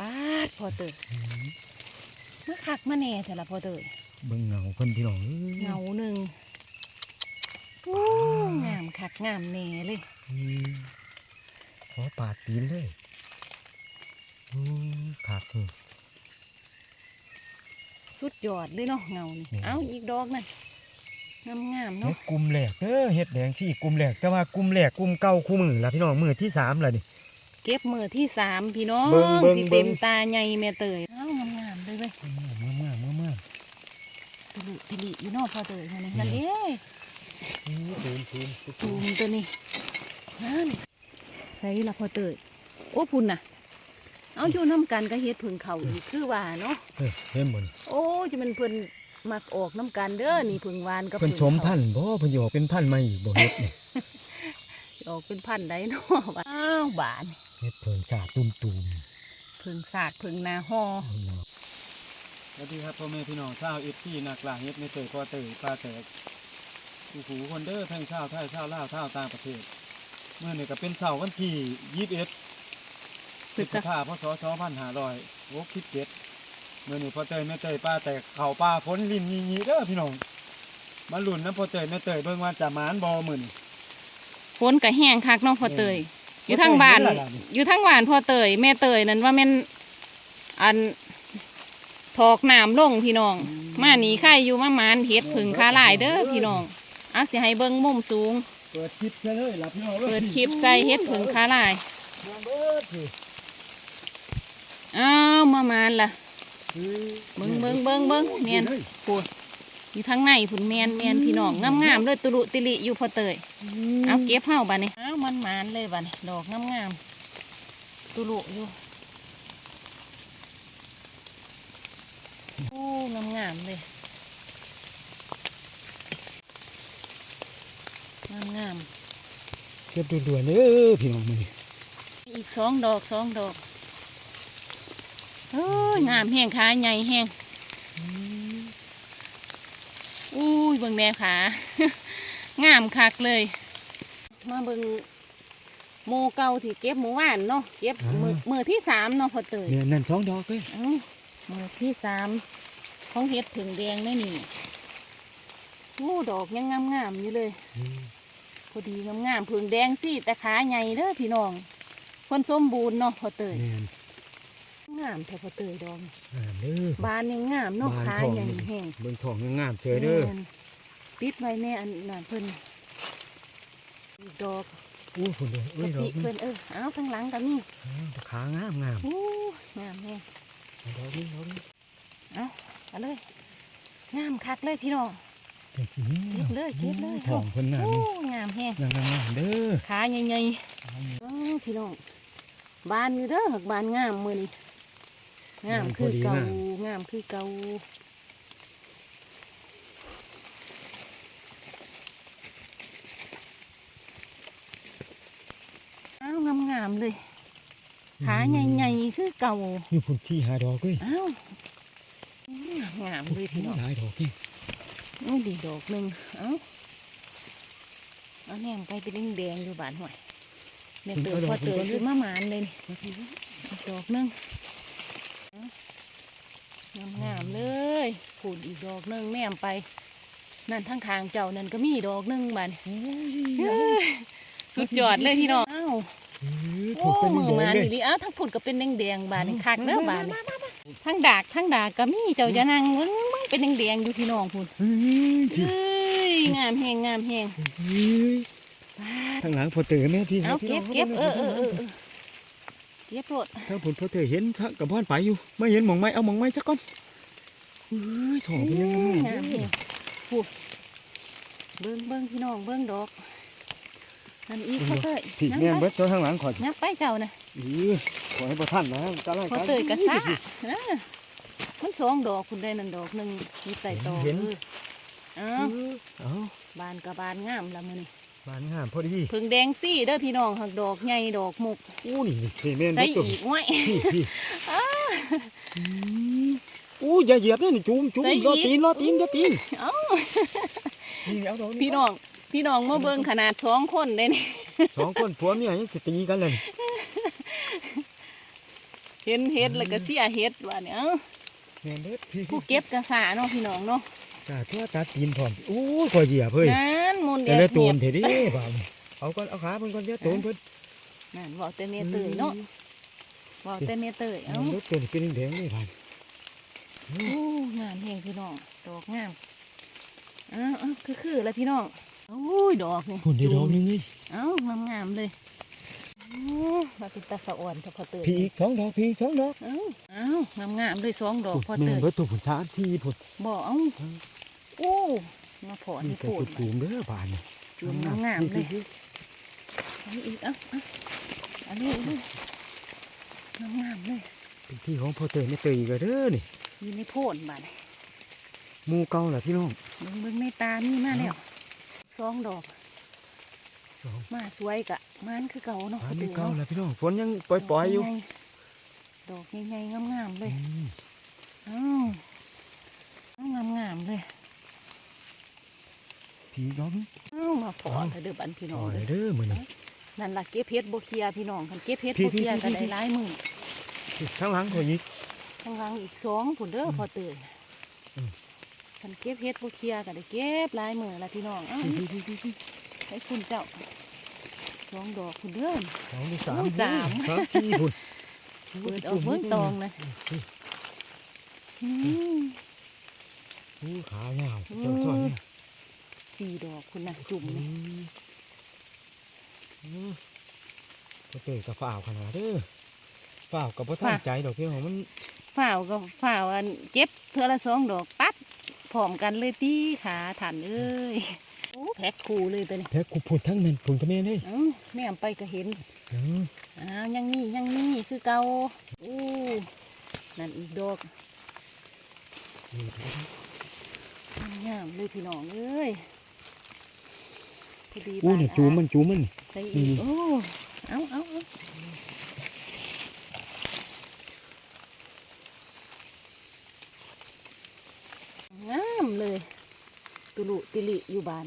ป้าดพอเตยมาคักมาแน่แต่ละพอเตยเบิ่งเงาเพิ่นพี่น้องเอ้ยเงาหนึ่งโอ้งามคักงามแน่เลยอืมขอปาดตีนเลยอืมขาดนี่สุดยอดเลยเนาะเงานี่นี่เอาอีกดอกนั่นงามงามๆเฮ็เนาะดกลุ่มแหลกเด้อเฮ็ดแดงชี่กลุ่มแหลกแต่ว่ากลุ่มแหลกกลุ่มเก่าคู่มือละพี่น้องมือที่สามละนี่ เก็บมือที่สามพี่น้องเบิ่งเบิ่งสิเบิ่เต็งมตาใหญ่แม่เตยเอางามงามๆเลยเว้ยเมื่อเมื่อเมื่อเมื่อตุลุตุลิอยู่เนอกพอเตยนั่นนี่นั่นเด้ตูมตูมตูมตัวนี้นั่นใส่ละพอเตยโอ้พุ่นน่ะ เอาอยู่น้ำกันก็เฮ็ดผึ่งเขาอีกคือว่าเนาะเฮ้ยเห็นบ่นโอ้จะมันเพิ่นมักออกน้ำกันเด้อนี่ผึ่งหวานกับเพิ่นผึ่งสมเขา พันธุ์บ่เพิ่นสิออกเป็นพันธุ์ใหม่อีกบ่เฮ็ดนี่ ออกเป็นพันธุ์ได้เนาะ อ้าวบาน เฮ็ดเพิ่นสาดตุ่มตุ่มผึ่งสาดผึ่งนาฮอสวัสดีครับพ่อแม่พี่น้องชาวเอฟซีนักล่าเฮ็ดไม่เตยก็เตยปลาแตกอูหูคนเด้อทั้งชาวไทยชาวลาวชาวต่างประเทศ เมื่อนี่ก็เป็นเสาร์วันที่ยี่สิบเอ็ดพฤพฤษษภาพศสองพันห้าร้อยหกสิบเจ็ดเมื่อนี่พ่อเตยแม่เตยป้าแตกเข่าปลาฝนริมยียีเด้อพี่น้องมาลุ่นน้ำพ่อเตยแม่เตยเบิ่งว่าจะหมานบ่มื้อนี่ฝนก็แห้งคักเนาะพอเตย อยู่ทางบ้านบ่เตยเห็นแล้วล่ะนี่อยู่ทางบ้านพ่อเตยแม่เตยนั่นว่าแม่นอันถอกน้ำลงพี่น้อง มาหนีไข่อยู่มาหมานเฮ็ดผึ่งคาหลายเด้อพี่น้องเอาสิให้เบิ่งมุมสูง เปิดคลิปซะเลยล่ะพี่น้องเปิดคลิปใส่เฮ็ดผึ่งคาหลายเบิ่งเบิดสิอ้าวมาหมานล่ะคือเบิ่งเบิ่งเบิ่งเบิ่งแม่นพูด อยู่ทางในผุนแมนแมนพี่น้องงามๆเลยตุลุติลิอยู่พอเตยเอาเก็บเฮาบัดนี้เอามันหมานเลยบัดนี้ดอกงามๆตุลุอยู่โอ้งามๆเลยงามเก็บด่วนๆเด้อพี่น้องมื้อนี้ๆอีกสองดอกสองดอกเอ้ยงามแห้งขาใหญ่แห้งอุ้ยเบิ่งแม่ขางามคักเลย มาเบิ่งโมเก่าที่เก็บหมูหวานเนาะเก็บมือมือที่สามเนาะพอเตยเนี่ยนั่นสองดอกเลยเอ้ามือที่สามของเห็ดผึ่งแดงแม่นี่โอ้ดอกยังงามๆอยู่เลย พอดีงามๆผึ่งแดงสิแต่ขาใหญ่เด้อพี่น้อง คนสมบูรณ์เนาะพอเตยแม่นงามแต่พอเตยดอกอ่าเด้อบานยังงามเนาะบานขาทองใหญ่แห้งเบิ่งทองงามๆเฉยเด้อแม่น ปิดไว้แน่อันนั้นเพิ่นอีกดอกอู้พุ่นเด้อเอ้กะยดอปิกเพิ่นเออเอาทั้งหลังก็มีขางามงามโอ้งามแห้งดอกนี้ดอกนี้เอาเอาเลยงามคักเลยพี่น้องจังสินี่เก็บเลยเก็บเลยทองเพิ่นน่ะโอ้นี่งามแห้งงามๆเด้อขาใหญ่ๆเออพี่น้องบานอยู่เด้อหักบานงามมือนี่งามคือเก่างามคือเก่าาวงามๆเลย ขาใหญ่ๆคือเก่านี่พุ่นสี่หาดอกเอ้ยอ้าวงามเลยพี่น้องหลายดอกนี่นี่ดีดอกหนึ่งเอ้าเอาแนมไปเป็นแดงๆอยู่บานห่วยเนี่ยเติมพอเติมซื้อมาหมานเลยนี่อีกดอกหนึงงามงามๆเลยผูดอีกดอกหนึงแนมไป นั่นทั้งทางเจ้านั่นก็มีดอกหนึงบานเฮ้ยสุดยอดเลยพี่น้องอ้าว โอ้โอ้พุ่นเป็นมือแดมางเลดียดีอ้าวทั้งผุดก็เป็นแดงๆบานนี่คักเด้อบานนี่ทั้งดากทั้งดากก็มีเจ้าจะนั่งเบิ่งมึงเป็นแดงๆอยู่พี่น้องพูดเฮ้ยพี่เอ้ยงามแหงงามแหงเฮ้ยทางหลังพอเตยแม่พี่เอาพี่เก็บน้งเก็บเออเออเออเออเก็บรถทางผลพอเตยเห็นทางกับพ่อนไปอยู่ไม่เห็นหมองไม้เอาหมองไม้จักก่อนเฮ้ยทองเป็นยังไงงามแหงพูดเบิ้งเบิ้งพี่น้องเบิ้งดอก อันอีกเขาเตยพี่ยับแม่ไปเบิดเจ้าทางหลังขอยับไปเจ้านะเออขอให้ประท่านนะกะไล่เขาเตยกระซ่านะมันสองดอกคุณได้นั่นดอกหนึ่งมีใส่ตอเออเอาเอ้าบานกับบานงามละมือนี่บานงามพอดีพึ่งแดงซี่เด้อพี่น้องหักดอกใหญ่ดอกมุกอู้นี่พี่แม่นได้เบิดตัวอีกไว้พี่พี่อู้อย่าเหยียบนะนี่จุ่มจุ่มได้อีกรอตีนรอตีนอย่าตีนเอ้านี่เอาดอกพี่น้อง พี่น้องมาเบิ่งขนาดสองคนเลยนี่ สองคนผัวเมียยังสิตีกันเลย เห็นเฮ็ดแล้วก็เสียเฮ็ดว่าเนี่ยเอ้าแม่นเด้อพี่ผู้เก็บกระสาเนาะพี่น้องเนาะกาตัวตัดตีนพร้อมโอ้ยก่อยเหยียบเฮ้ยนั่นมุนแต่เดียวละตูเงียนบเถิดดิบ่าวนี่เอาก่อนเอาขาเพิ่นก่อนเดี๋ยวตูนเพิ่นนั่นบอกแต่เมเตยเนาะบอกแต่เมเตยเอาเอ้า รถตัวนี้เป็นแดงๆนี่ผ่านโอ้งามเฮงพี่น้องดอกงามอ้าวอ้าวคือคือแล้วพี่น้อง โอ้ยดอกนี่พุ่นได้ดอกหนึงนี่เอ้างามงามๆเลยโอ้มาเป็นตาสะอ่อนเถอะพอเตยพี่อีกสองดอกพี่อีกสองดอกเอ้าเอ้างามงามๆเลยสองดอกพอแม่เตนยเบิดตัวผุนสามทีพุ่นบอกเอ้าโอ้มาพอนี่นี่แต่โผล่ตัวตูมเด้อบ้านนี่จุ่มงามๆเลยเอาอีกเอ้าเอ้าอันนี้อีกเลยงามๆเลยเป็นที่ของพ่อเตยไม่เตยอีกแล้วเด้อนี่อยู่ในโพนบ้านหมู่เก่าล่ะพี่น้องเบิ่งเบิ่งในตามีมาแล้ว สองดอกสองมาสวยกะมันคือเก่าเนาะอันพอนี้เตยเก่าเนาะล่ะพี่น้องฝนยังปล่อยๆอยู่ ดอกใหญ่ๆงามๆเลยอืมอ้าวอ้าวงามๆเลยพี่ดอกนึงอ้าวมาพอเถอะเด้อบันพี่น้ต่อองเลเด้ยอเด้อมื้อนี้นั่นล่ะเก็บเพชรโบเคลียพี่น้องคันเก็บเพชรพี่โบเคลียพี่ก็พี่ได้หลายมือข้างหลังข่อยอีกข้างหลังอีกสองผุนเด้อพอเตย อืมคันเก็บเพชรโบเคลียก็ได้เก็บหลายมือละพี่น้องอ้าวพี่พี่พี่พี่ให้คุณเจ้าสองดอกผุนเด้อสองที่สามโอ้สามสามทีพุ่นเปิดออกเบิ้งตองเลยอืมโอ้ขายาวเจ้าสอนเนี่ยสี่ดอกคุณนะจุ่มอืนี่มอืมพ่อเตยกับฝ่าวขนาดเด้อฝ่าวกับพ่ท่านใจดอกพี่น้องมันฝ่าวก็ฝ่าวอันเก็บเทือละสองดอกปัด พร้อมกันเลยตีขาถันเอ้ยโอ้แพ็คคูเลยตัวนี้แพ้กูพูดทั้งนั้นพูดกับแม่เลยเอ้าแม่มไปก็เห็นอืมอ้าวยังมียังมีคือเก่าอู้นั่นอีกดอกงามเลยพี่น้องเอ้ยพอดีอู้บ้าเนี่ยจูมันจูมันใส่อีกอืมโอ้เอาเอาเอางามเลย ตุลุติลิอยู่บ้าน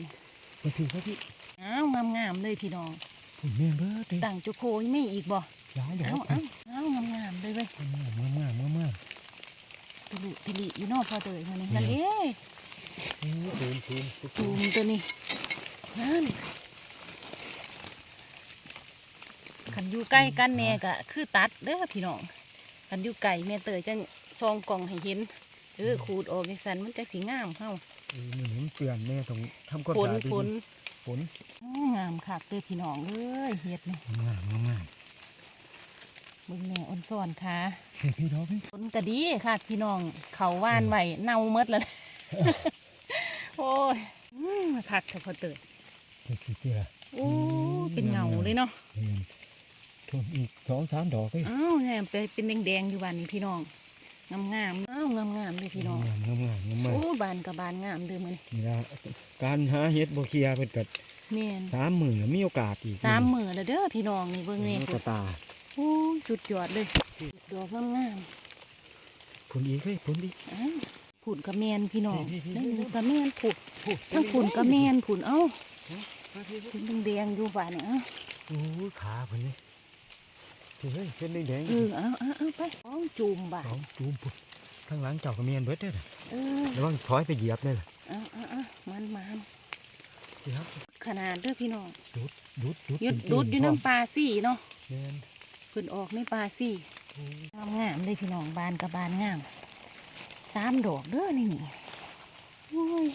มาพี่มาพี่อ้าวงามงามๆเลยพี่น้องพูดแม่เบิดเลยต่างจุโคยไม่อีกบ่ย้ายดอเอากเอาเอางามงามๆเลยเว้ยมากมากมากมากมากตุลุติลิอยู่เนอกพอเตยมานี่นั่นเอ้ยอืมตูมตูมตูตูมมตัวนี้นั่นขันอยู่ใกล้กันแน่ก็คือตัดเด้อพี่น้องขันอยู่ไก่แม่เตยจะซองกล่องให้เห็นเออขูดออกจังสันมันจะสีงามเข้าเออ มันเห็นเปลี่ยนแม่ต้องทำความฝสะนอาดดีฝนๆฝนอื้องามคักเด้อพี่น้องเอ้ยเฮ็ดนี่งามงามงามเบิ่งแม่อ่อนซ่อนค่ะเฮ้ยพี่ดอกพี่ฝนก็ดีค่ะพี่น้องเขาว่านไว้เน่าเมดแล้วโอ้ยอื้อคักเถอะพอเตยเจ็ดสิบปีละโอ้เป็นเงาเลยเนาะเห็นทนอีกสองสามดอกเลยอ้าวเนี่ยไปเป็นแดงๆอยู่บ้านนี้พี่น้อง งามงามๆอ้าวงามงามๆเลยพี่น้อง งามงามงามงามมากโอ้บานกับบานงามเด้อมื้อนี้นี่ละการหาเฮ็ดบ่เคลียร์เป็นกัดแม่นสามหมื่นแล้วมีโอกาสอีกสามมื้อแล้วเด้อพี่น้องนี่เบิ่งนี่นี่กระตาโอ้ยสุดยอดเลยดอกงามผลอีกเฮ้ยผลอีก ๆอ้าวผุ่นกระแมนพี่น้องพี่พี่พี่นั่นนี่กระแมนผุดทั้งผุ่นกระแมนผุ่นเอ้าผุ่นแดงๆอยู่บ้านนี่เอ้า โอ้ยขาผลนี่ เฮ้ยเป็นแดงเออเอาเอาเอาไปเอาจูมบ่าๆสองจูมพุ่นข้างหลังเจ้าก็เมียนเบิดเด้อน่ะเออระวังถอยไปเหยียบเลยล่ะเอาเอาเอามันมันสิครับขนาดเด้อพี่น้องดูดดูดดูดยุดจริงๆดุดอยู่น้ำปลาซี่เนาะแม่นขึ้นออกในปลาซี่โอ้ยงามงามเลยพี่น้องบานกับบานงามสามดอกเด้อนี่นี่โอ้ย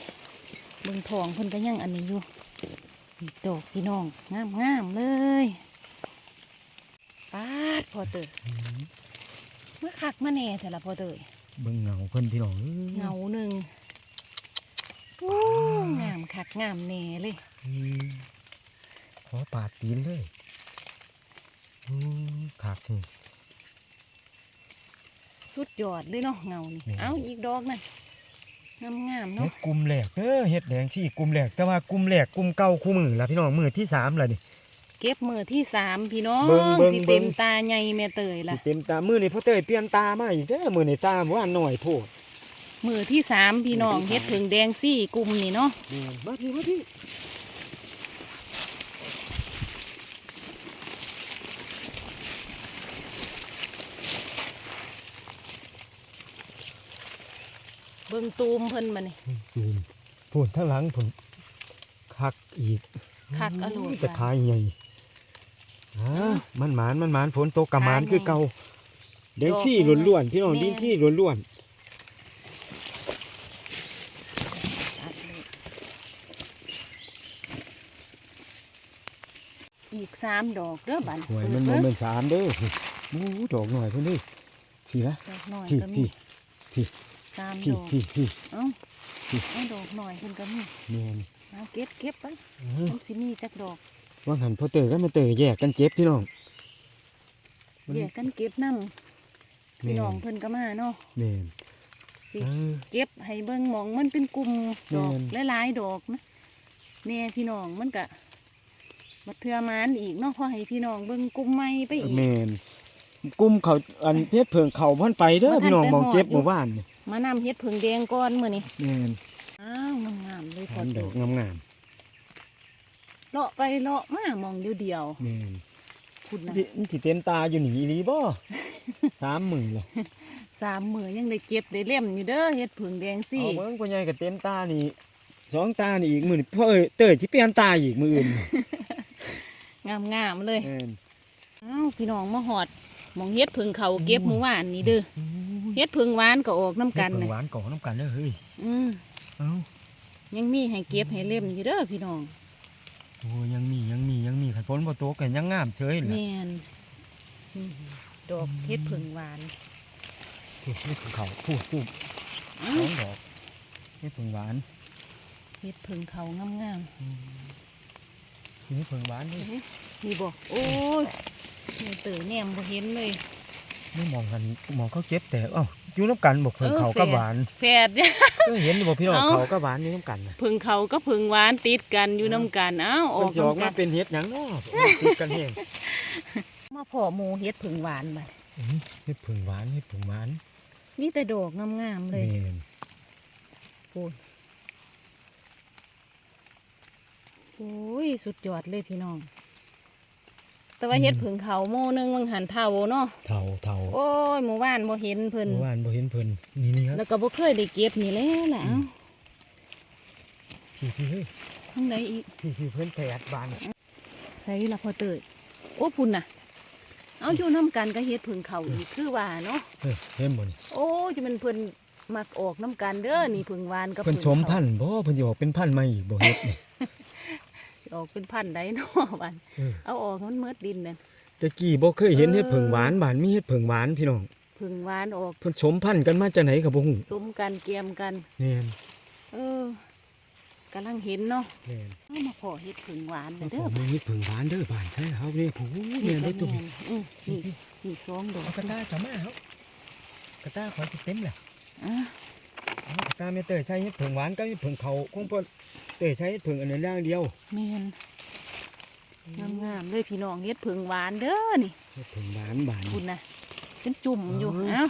เบิ่งทองเพิ่นก็ยังอันนี้อยู่อีกดอกพี่น้องงามงามเลย ปาดพอเตยอืมมาคักมาแน่แต่ละพอเตยเบิ่งเงาเพิ่นพี่น้องอ้ยเงาหนึ่งโอ้งามคักงามแน่เลยอืมขอปาดตีนเลยอืมขาดนี่สุดยอดเลยเนาะเงานี่นี่เอาอีกดอกนั่นงามงามๆเฮ็เนาะดกลุ่มแหลกเด้อเฮ็ดแดงชี่กลุ่มแหลกแต่ว่ากลุ่มแหลกกลุ่มเก่าคู่มือละพี่น้องมือที่สามละนี่ เก็บมือที่สามพี่น้องเบิ่เสิเต็มตาใหญ่แม่เตยล่ะ เต็มตามือนี่พ่อเตยเปลี่ยนตามาอีกเด้อมือนี่ตาว่าหน่อยพูดมือที่สามพี่น้องเฮ็ดถึงแดงซี่กลุ่มนี่เนาะมาพี่มาพี่เบิ่งตูมเพิ่นมานี่ อืพูดทั้งหลังผมคักอีกคักอโลด แต่ขายใหญ่ มันหมานมันหมานฝนตกกับหมานคือเก่าแดงชี่ล้วนๆพี่น้องดินชี่ล้วนตัดเลยอีกสามดอกเด้อบันๆหวยมันมันเป็นสามเด้อโอ้ดอกหน่อยเพิ่นเด้อพี่นะดอกหน่อยพี่ก็มีพี่สามพี่ดอกพี่พี่เอ้าเอาดอกหน่อยเพิ่นก็มีแม่นเอาเก็บเก็บไปเออมันสิมีจักดอก ว่าหันพอเตยก็มาเตยแยกกันเจ็บพี่น้องมันแยกกันเก็บนำพี่น้องเพิ่นก็มาเนาะแม่นสิเออเก็บให้เบิ่งหมองมันเป็นกลุ่มดอกแม่นหลายๆดอกนะแน่พี่น้องมันก็บัดเทื่อมานอีกเนาะพอให้พี่น้องเบิ่งกลุ่มใหม่ไปอีกแม่นกลุ่มเขาอันเพชรเพิงเขาพันไปเด้อบ่ทันพี่น้องไปมองเจ็บฮอดอยู่เมื่อวานนี่มานำเฮ็ดผึ่งแดงก่อนมื้อนี้แม่นอ้าวงามๆเลยพสาอมดดีอกงาม เลาะไปเลาะมามองเดียวๆแม่นๆคุณนะสิมันสิเต็มตาอยู่นี่อีหลีบ่ สามหมื่นเลยสามมื้อยังได้เก็บได้เล่มอยู่เด้อเฮ็ดผึ่งแดงสิเอาเบิ่งพ่อใหญ่ก็เต็มตานี่สองตานี่อีกมื้อนี่พ่อเอ้ยเตยสิเปลี่ยนตาอีกมื้ออื่นงามๆเลยแม่นอ้าวพี่น้องมาหอดหมองเฮ็ดผึ่งเขาเก็บเมื่อวานนี้เด้อเฮ็ดผึ่งหวานก็ออกน้ำกันเฮ็ดน่ะเพิ่งหวานก่อนน้ำกันเด้อเฮ้ยอืมเอ้ายังมีให้เก็บให้เล่มอยู่เด้อพี่น้อง โอ้ยังมียังมียังมีคันฝนบ่ตกก็ยังงามเฉยเลยแม่นนี่ดอกเฮ็ดผึ่งหวานพูดนี่ของเขาพูดพูดอ้าสวองดอกนี่เพิ่งหวานเฮ็ดผึ่งเขางามนี่เพิ่งหวานนี่ๆนี่บ่โอ้ยนี่เต๋อแนมบ่เห็นเลยนี่มองกันมองเขาเจ็บแต่เอ้า อยู่น้ำกันบอกเพิ่งเออเขาแฝก็ดหวานแฝดเนี่ยเออเห็นบอกพี่น้องเอ้าเขาก็หวานอยู่น้ำกันนะผึ่งเขาก็ผึ่งหวานติดกันอยู่น้ำกันเอ้าอเพิ่อนกสิออกนำกัมานเป็นเห็ดหยังเนาะติดกันแห้งมาพ่อหมูเฮ็ดผึ่งหวานบัดอื้อเห็ดผึ่งหวานเห็ดผึ่งหวานมีแต่ดอกงามๆเลยแม่นพูนโอ้ยสุดยอดเลยพี่น้อง แต่ว่าเฮ็ดผึ่งเขาโมหนึงวังหันเท่าเนาะเท่าเท่าโอ้ยหมู่บ้านบ่เห็นเพิ่นเมื่อวานบ่เห็นเพิ่นนี่นี่ครับแล้วก็บ่เคยได้เก็บนี่แหละล่ะเอ้าพี่พี่เฮ้ยทางใดอีกพี่พี่เพิ่นแผดบานใส่ละพอเตยโอ้พุ่นน่ะ เอาอยู่น้ำกันก็เฮ็ดผึ่งเขาอีกคือว่าเนาะเฮ้ยเห็นบ่นี่โอ้จะเป็นเพิ่นมักออกน้ำกันเด้อนี่ผึ่งหวานกับเพิ่นผึ่งสมเขาพันธุ์บ่เพิ่นสิออกเป็นพันธุ์ใหม่อีกบ่เฮ็ดนี่ ออกเป็นพันธุ์ใดเนาะบันเออ เอาออกมันเมืดดินนั่น ตะกี้บ่เคยเห็นเออ เฮ็ดผึ่งหวานบ้านมีเฮ็ดผึ่งหวานพี่น้องผึ่งหวานออกเพิ่นสมพันธุ์กันมาจากไหนก็บ่ฮู้สมกันเกียมกัน แม่นเออกำลังเห็นเนาะแม่นเอามาพอเห็ดผึ่งหวานมาเด้ขออมีเฮ็ดผึ่งหวานเด้อบ้านใช่เฮาเนี่ยผู้แม่นได้ตัวแม่นี้นอือนี่นี่สองดอกเอากระตาจะมาเฮากระตาขอยสิเต็มแหละอะเอากระ ตาแม่เตยใช้เฮ็ดผึ่งหวานกับเฮ็ดผึ่งเขาคงเพิ่นเตยใช้เฮ็ดผึ่งอันนั้นอย่างเดียวแม่นงามๆเลยพี่น้องเห็ดผึ่งหวานเด้อนี่เฮ็ดผึ่งหวานบานคุณนะเป็นจุ่มอยู่อ๋อเอ้า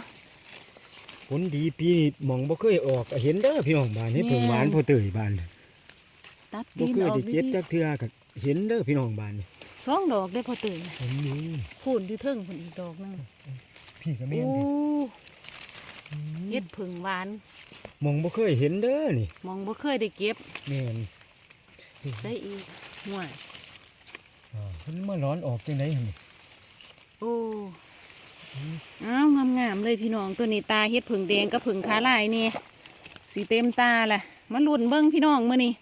ผลดีปีนี้หมองบ่เคยออกก็เห็นเด้อพี่น้องบ้านเฮ็ดผึ่งหวานแม่นพอเตยบ้านตัดบ่ดินเคยออกได้เก็บดีจักเทื่อก็เห็นเด้อพี่น้องบ้านนี่ๆสองดอกได้อพอตื่นเห็นอยู่พูนอยู่เทิงพูนอีกดอกหนึงพี่ก็แม่โอ้นดิเห็ดผึ่งหวานห มองบ่เคยเห็นเด้อนี่มองบ่เคยได้เก็บแม่นได้อีกห่วยอ่าเพิ่นมาร้อนออกจังได๋หั่นนี่โอ้อ้าวงามๆเลยพี่น้องตัวนี้ตาเฮ็ดผึ่งแดงกับผึ่งขาลายนี่สีเต็มตาล่ะมาลุ้นเบิ่งพี่น้องมื้อนี้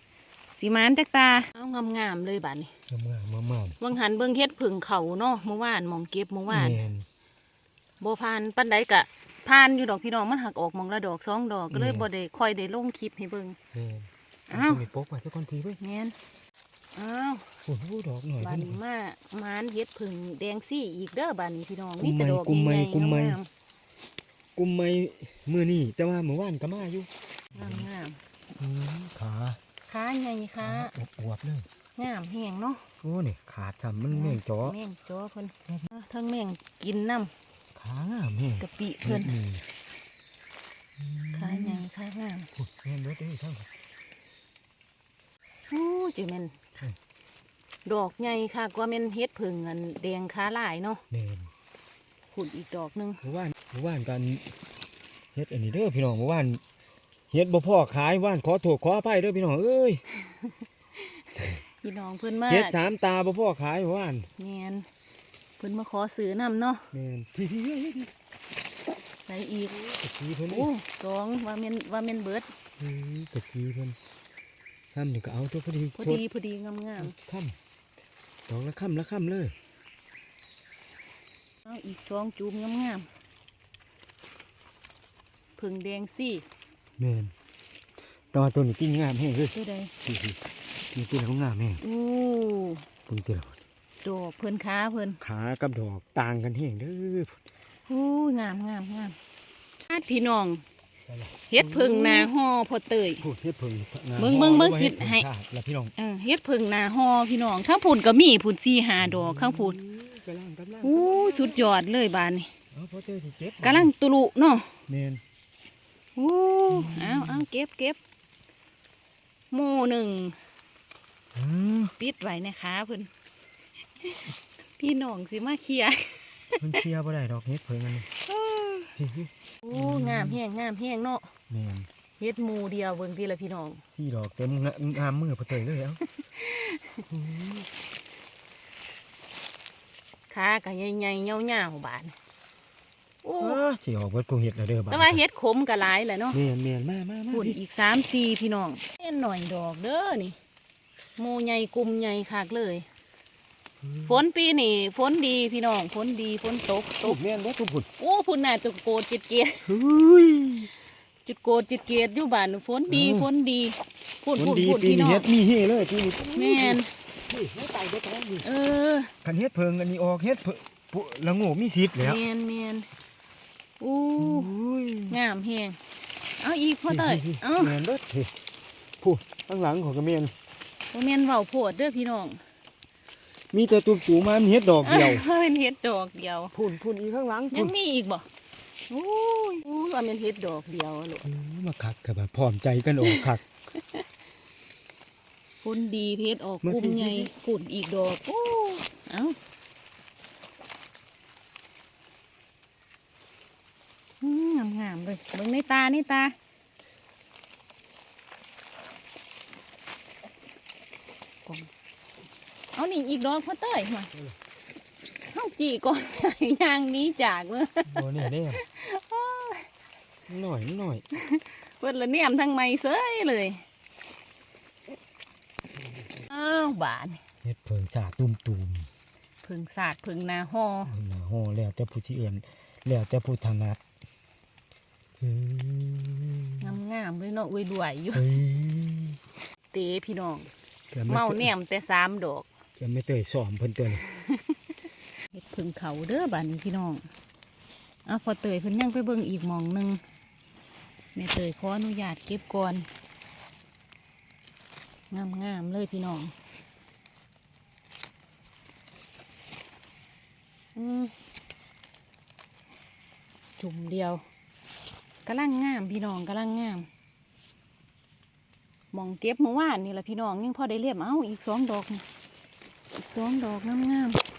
สีมานจักตาเอางามๆเลยบัดนี้เมื่อมามาวังหันเบิ่งเฮ็ดผึ่งเขาเนาะเมื่อวานหมองเก็บเมื่อวานแม่นบ่ผ่านปานใดกะ ผ่านอยู่ดอกพี่น้องมันหักออกหมองละดอกสองดอกก็เลยอืมบ่ได้ค่อยได้ลงคลิปให้เบิ่งแม่นอ้าวเมีปกไว้สักคนทีเว้ยแม่นอ้าวโอ้โหดอกหน่อยบัดเพิ่นนี้มามานเฮ็ดผึ่งแดงซี่อีกเด้อบัดนี้พี่น้องกุมีมแต่ไม้ดอกกุมไม้ใหญ่ๆกุมไม้งามกุมไม่มื้อนี้แต่ว่าเมื่อวานก็มาอยู่ๆงามๆอืมขาขาใหญ่ขาอวบๆเลยงามแห้งเนาะโอ้นี่ขาดจำมันแม่งจ๋อแม่งจ้อเพิ่นเอ้อทั้งแม่งกินน้ ขางามแม่งำกะปิเพิ่นนี่ขาใหญ่ขางามพูดแม่นเบิดเด้อทั้งโอ้จิแม่นอืมดอกใหญ่ค่ะกว่าแม่นเฮ็ดผึ่งอันแดงขาลายเนาะแม่นขุดอีกดอกหนึงเมื่อวานเมื่อวานกันเฮ็ดอันนี้เด้อพี่น้องเมื่อวานเฮ็ดบ่พ่อขายว่านขอโทษขออภัยเด้อพี่น้องเอ้ยพี่น้องเพิ่นมาเฮ็ดสามตาบ่พ่อขายว่านแม่น เพิ่นมาขอซื้อน้ำเนาะแม่นพี่พี่พี่พี่ใส่อีกตะกี้เพิ่นโอ้สองว่าแม่นว่าแม่นเบิดเอ้ยตะกี้เพิ่นซ้ำนี่ก็เอาตัวพอดีพอดีพอดีงามค่ำดอกละค่ำละค่ำเลยๆเอาอีกสองจูมงามๆผึ่งแดงซี่แม่นแตว่าตัวนี้ติ้งงามแห้งเลยตัวใดพี่พี่นี่ติ้งเขางามแห้งอู้เพิ่งติ้ง ดอกเพิ่นขาเพิ่นขากับดอกต่างกันแห้งเด้ออู้งามงามงามญาติพี่น้องเฮ็ดผึ่งนาห่อพอเตยพูดเฮ็ดเพิ่งเบิ่งเบิ่งเบิ่งสิให้แล้วพี่น้องเออเฮ็ดผึ่งนาห่อพี่น้องข้างพูนก็มีพูนสี่หาดอกข้างพูนกำลังกำลังอู้สุดยอดเลยบานนี้เอาพอเจอที่เก็บกำลังตุลุเนาะแม่นอู้เอาเอาเก็บเก็บหมู่หนึ่งอ้าปิดไว้นะคะเพิ่น พี่น้องสิมาเคลียร์มันเคลียร์บ่ได้ดอกเฮ็ดเพิ่งอันนี้โอ้งามแห้งงามแห้งเนาะแม่นเฮ็ดหมู่เดียวเบิ่งทีละพี่น้องสี่ดอกเต็มงามมือพอเตยเลยแล้วขาก็ใหญ่ๆยาวๆบานโอ้อ้าสิออกเบิดกูเฮ็ดแล้วเด้อบัดแต่ว่าเฮ็ดขมก็หลายแหละเนาะแม่นแม่นมามามาหุ่นพี่อีกสามสี่พี่น้องเห็นหน่อยดอกเด้อนี่หมู่ใหญ่กลุ่มใหญ่คักเลย ฝนปีนี่ฝนดีพี่น้องฝนดีฝนตกตตุกกแม่นบ่ตุกพุ่นโอ้พุ่นน่ะจุดโกดจิตเกียรเฮ้ยจุดโกดจิตเกียรอยู่บ้านฝนดีเออฝนดีพุ่นมันพุ่นดีพุ่นปีพี่น้นี้องเฮ็ดมีเฮเลยปีนี้แม่นนี่ไม่ตายเด้อครับนี่เออคันเฮ็ดเพิงอันนี้ออกเฮ็ดเพิงปุ๊ละโง่มีสิทธิ์แล้วแมนแมนอู้อุ้ยงามแฮงเอาอีกพ่อเตยเอาแม่นเด้อเฮ้ผู้ข้างหลังของกระเมียนบ่แม่นเว้าโพดเด้อพี่น้อง มีแต่ตุ่มๆมาเฮ็ดดอกเดียวเอ้ยเป็นเฮ็ดดอกเดียวพุ่นพุ่นอีกข้างหลังยัพุ่งนมีอีกบ่อู้ยอู้ว่าเป็นเฮ็ดดอกเดียวอะลูกเออมาคักกับพร้อมใจกันออกคักฝนดีเพชรออกมากุมพี่ใหญ่ฝุ่นอีกดอกโอ้เอ้าอืมงามๆเลยเบิ่งในตาในตาก่อนเอา นี่อีกดอกพ่อเต้ยมาเข้าจีก่อนใส่ยางหนี้จากเมื่อบ่นี่เด้หน่อยหน่อยเปิดละเนี่ยมทั้งไม่เซยเลยอ้าวบานเฮ็ดเพิงสาตุ่มผึ่งสาดผึ่งนาห่อๆหน้าฮ้อแล้วแต่ผู้สิเอิ้นแล้วแต่ผู้ถนัดเฮ้ยงามๆเลยเนาะอวยด้วยอยู่เฮ้ยเตะพี่น้องแกไเมาแนมแต่สามดอก แกไม่เตยซ้อมเพิ่นตัวนี้เฮ็ดผึ่งเขาเด้อบ้านนี้พี่น้องเอาพอเตยเพิ่นยังไปเบิ่งอีกมองหนึงแม่เตยขออนุญาตเก็บก่อนงามๆเลยพี่น้องอืมจุ่มเดียวกำลังงามพี่น้องกำลังงามมองเก็บเมื่อวานนี่แหละพี่น้องยังพอได้เรียบเอาอีกสองดอกนี่ อีกสองดอกงามๆ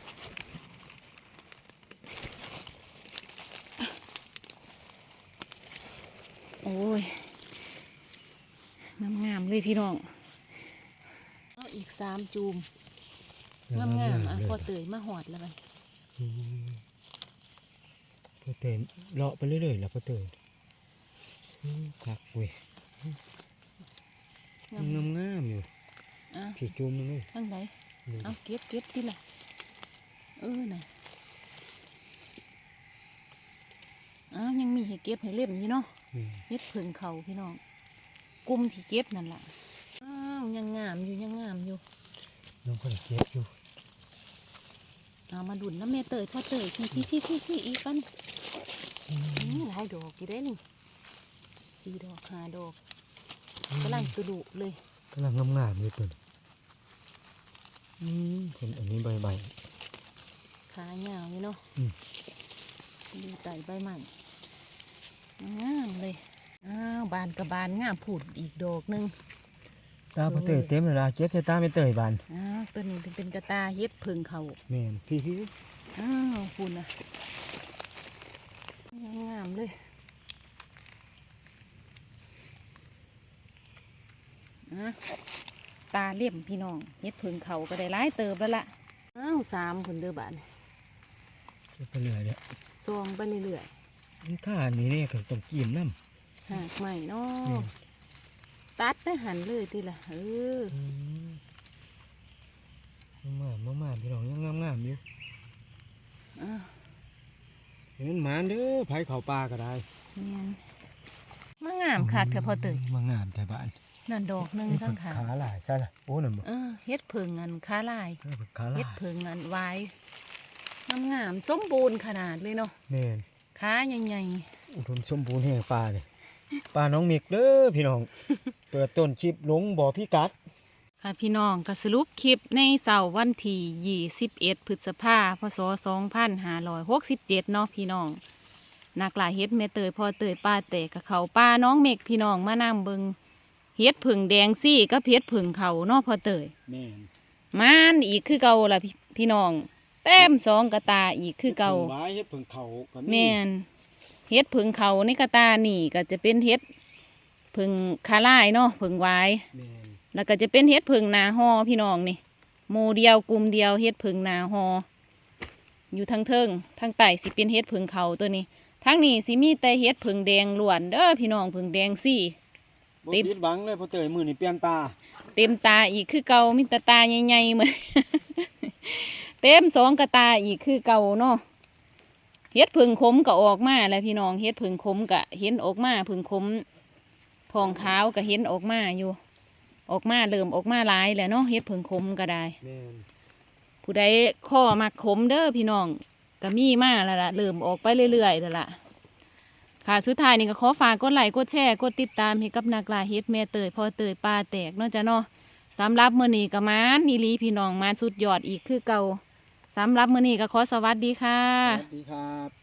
โอ้ย งามๆเลยพี่น้องเอาอีกสามจูม งามๆอะพอเตยมาหอดแล้วไปอืมพอเตยเลาะไปเรื่อยๆแล้วพอเตยอืมคักเว้ยงามงามงามๆอยู่อะผีจุ่มนึงเลยข้างไหนนี่ เอาเก็บเก็บที่ละเออน่ะอ้าวยังมีให้เก็บให้เล่มอยู่เนาะนี่เฮ็ดผึ่งเขาพี่น้องกลุ่มที่เก็บนั่นล่ะอ้าวยังงามอยู่ยังงามอยู่น้องก็ได้เก็บอยู่เอามาดุนน้ำเมเตยพ่อเตยพี่พี่พี่พี่พี่อีกกันนี่หลายดอกอยู่ได้นี่สี่ดอกห้าดอกกำลังตุลุเลยกำลังงามๆอยู่ตัวนี้อืม เห็นอันนี้ใบใบขายาวอยู่เนาะอืมดูไต่ใบใหม่งามเลยอ้าวบานกับบานงามผุดอีกดอกหนึงตาพอเตยเต็มเลยล่ะเก็บใส่ตาไม่เตยบานอ้าวตัวนี้เป็นกระตาเฮ็ดผึ่งเขาแม่นพี่พี่อ้าวคุณนะงามเลย ตาเลี่ยมพี่น้องเฮ็ดเพิงเขาก็ได้หลายเติบแล้วล่ะอ้าวสามผลเด้อบาดนี่ไปเรื่อยเนี่ยซองไปเรื่อยมันข้านี่เนี่ยก็ต้องกินน้ำๆหากใหม่เนาอืะมตัดได้หันเลยทีละเออมามามาพี่น้องยังงามงามๆอยู่อะเห็นหมานเด้อไผเขาปลาก็ได้เนียนมางามคักเถอะพอเตยมางามแต่บ้าน นั่นดอกหนึงข้างขาขาหลายใช่ละโอ้นั่นบ่เออเฮ็ดเพิงอันค้าลายเออขาหลาเฮ็ยดเพิงอันไว้งามๆสมบูรณ์ขนาดเลยเนาะแม่นขาใหญ่อุดมสมบูรณ์แห่งปลาเลยปลาน้องมิกเด้อพี่น้อง เปิดต้นคลิปลงบ่อพี่กัด ๆค่ะพี่น้องก็สรุปคลิปในเสาร์วันที่21พฤษภาพศ2567เนาะพี่น้องนักล่าเฮ็ดแม่เตยพ่อเตยป้าเตะกับเขาป้าน้องเมกพี่น้องมานํเบิง เฮ็ดผึ่งแดงซี่กับเฮ็ดผึ่งเขาเนาะพ่อเตยแม่นมานอีกคือเก่าล่ะพี่พี่น้องแต้มสองกระตาอีกคือเก่าพิ่งไว้เฮ็ดเพิ่งเขาก็แม่นเฮ็ดผึ่งเขาในกระตานี่ก็จะเป็นเฮ็ดผึ่งคาล่ายเนาะผึ่งไว้แม่นแล้วก็จะเป็นเฮ็ดผึ่งนาฮอพี่น้องนี่หมู่เดียวกลุ่มเดียวเฮ็ดผึ่งนาฮออยู่ทั้งเทิงทั้งใต้สิเป็นเฮ็ดผึ่งเขาตัวนี้ทั้งนี้สิมีแต่เฮ็ดผึ่งแดงล้วนเด้อพี่น้องผึ่งแดงซี่บ่ ติ๊บผิดหวังเลยพอเตยมือนี่เปลี่ยนตา เต็มตาอีกคือเก่ามีแตาตาใหญ่ๆเหมือน เต็มสองกระตาอีกคือเก่าเนาะเฮ็ดผึ่งขมก็ออกมาแล้วพี่น้องเฮ็ดผึ่งขมก็เห็นออกมาผึ่งขมพองขาวก็เห็นออกมาอยู่ ออกมาเริ่มออกมาหลายแล้วเนาะเฮ็ดผึ่งขมก็ได้ แม่นผู้ใดข้อมักขมเด้อพี่น้องก็มีมาแล้วล่ะเริ่มออกไปเรื่อยๆแล้วล่ะ ค่ะสุดท้ายนี่ก็ขอฝากกดไลค์กดแชร์กดติดตามให้กับนักลาเฮ็ดแม่เตยพ่อเตยปลาแตกเนาะจ้ะเนาะสำหรับมื้อนี้ก็มานนีลีพี่น้องมาสุดยอดอีกคือเก่าสำหรับมื้อนี้ก็ขอสวัสดีค่ะ สวัสดีครับ